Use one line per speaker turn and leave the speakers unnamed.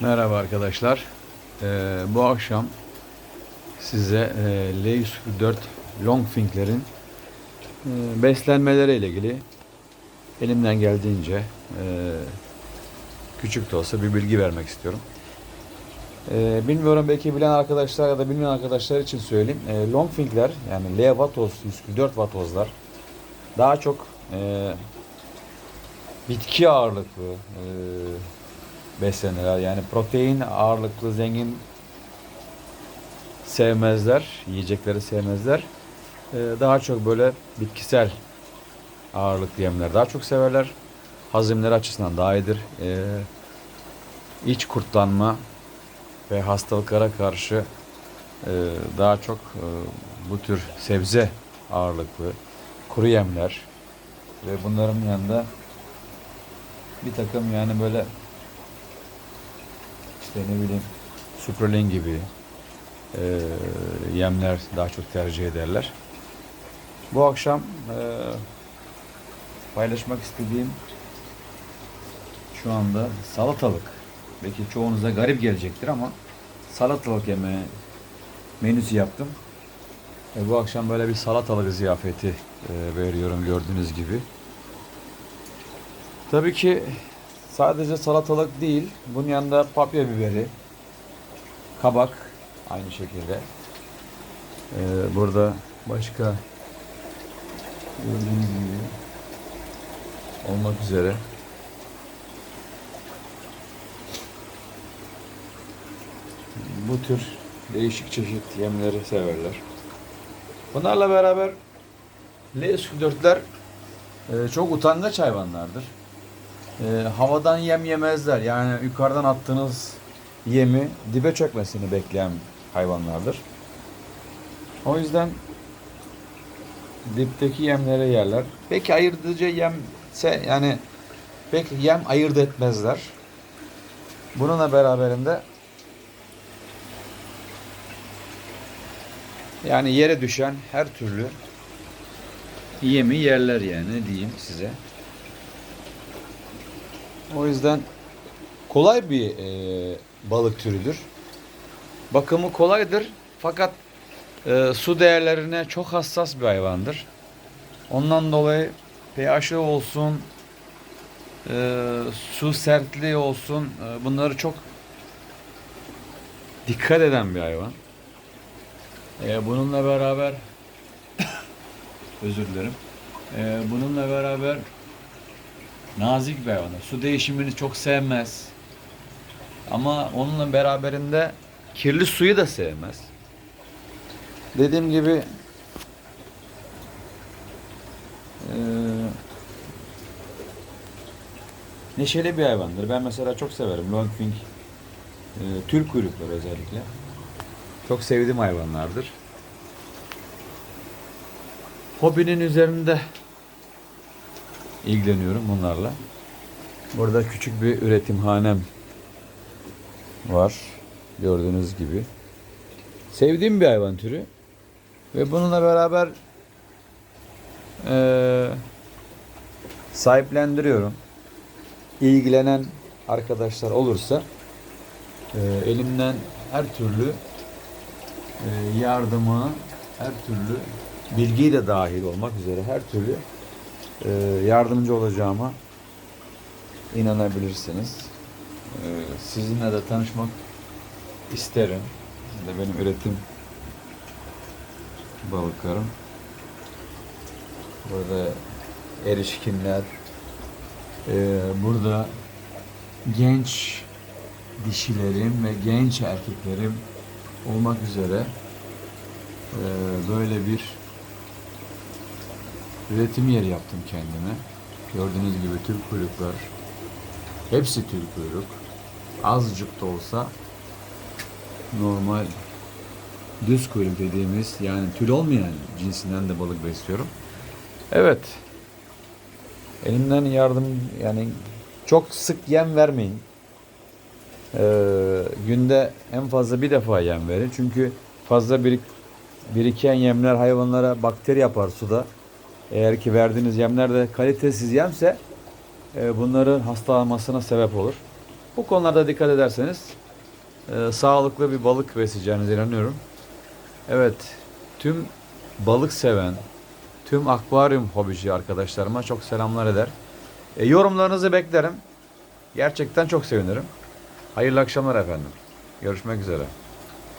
Merhaba arkadaşlar. Ee, bu akşam size e, Leis 4 Longfink'lerin e, beslenmeleriyle ilgili elimden geldiğince e, küçük de olsa bir bilgi vermek istiyorum. E, bilmiyorum belki bilen arkadaşlar ya da bilmeyen arkadaşlar için söyleyeyim. E, Longfink'ler yani L vatoz 144 vatozlar daha çok e, bitki ağırlıklı e, beslenirler. Yani protein ağırlıklı zengin sevmezler. Yiyecekleri sevmezler. Ee, daha çok böyle bitkisel ağırlıklı yemler daha çok severler. Hazimleri açısından daha iyidir. Ee, iç kurtlanma ve hastalıklara karşı e, daha çok e, bu tür sebze ağırlıklı kuru yemler ve bunların yanında bir takım yani böyle işte ne bileyim suprolin gibi e, yemler daha çok tercih ederler. Bu akşam e, paylaşmak istediğim şu anda salatalık. Belki çoğunuza garip gelecektir ama salatalık yemeği menüsü yaptım. E, bu akşam böyle bir salatalık ziyafeti e, veriyorum gördüğünüz gibi. Tabii ki sadece salatalık değil, bunun yanında papya biberi, kabak aynı şekilde. Ee, burada başka gördüğünüz gibi olmak üzere bu tür değişik çeşit yemleri severler. Bunlarla beraber L4'ler e, çok utangaç hayvanlardır. E, havadan yem yemezler. Yani yukarıdan attığınız yemi dibe çökmesini bekleyen hayvanlardır. O yüzden dipteki yemleri yerler. Peki ayırtıcı yemse yani pek yem ayırt etmezler. Bununla beraberinde yani yere düşen her türlü yemi yerler yani diyeyim size. O yüzden kolay bir e, balık türüdür. Bakımı kolaydır fakat e, su değerlerine çok hassas bir hayvandır. Ondan dolayı pH'i olsun, e, su sertliği olsun e, bunları çok dikkat eden bir hayvan. E, bununla beraber özür dilerim. E, bununla beraber nazik bir hayvandır. Su değişimini çok sevmez. Ama onunla beraberinde kirli suyu da sevmez. Dediğim gibi eee, neşeli bir hayvandır. Ben mesela çok severim. Longfink eee tül kuyrukları özellikle. Çok sevdiğim hayvanlardır. Hobinin üzerinde ilgileniyorum bunlarla. Burada küçük bir üretimhanem var. Gördüğünüz gibi. Sevdiğim bir hayvan türü. Ve bununla beraber eee sahiplendiriyorum. İlgilenen arkadaşlar olursa eee, elimden her türlü eee, yardımı, her türlü bilgiyi de dahil olmak üzere her türlü yardımcı olacağıma inanabilirsiniz. Eee, sizinle de tanışmak isterim. Siz de benim üretim balıklarım. Burada erişkinler, eee, burada genç dişilerim ve genç erkeklerim olmak üzere eee, böyle bir üretim yeri yaptım kendime. Gördüğünüz gibi tül kuyruklar. Hepsi tül kuyruk. Azıcık da olsa normal düz kuyruk dediğimiz yani tül olmayan cinsinden de balık besliyorum. Evet. Elimden yardım yani çok sık yem vermeyin. Ee, günde en fazla bir defa yem verin. Çünkü fazla birik, biriken yemler hayvanlara bakteri yapar suda. Eğer ki verdiğiniz yemler de kalitesiz yemse e, bunların hastalanmasına sebep olur. Bu konularda dikkat ederseniz e, sağlıklı bir balık besleyeceğinize inanıyorum. Evet, tüm balık seven, tüm akvaryum hobici arkadaşlarıma çok selamlar eder. E, yorumlarınızı beklerim. Gerçekten çok sevinirim. Hayırlı akşamlar efendim. Görüşmek üzere.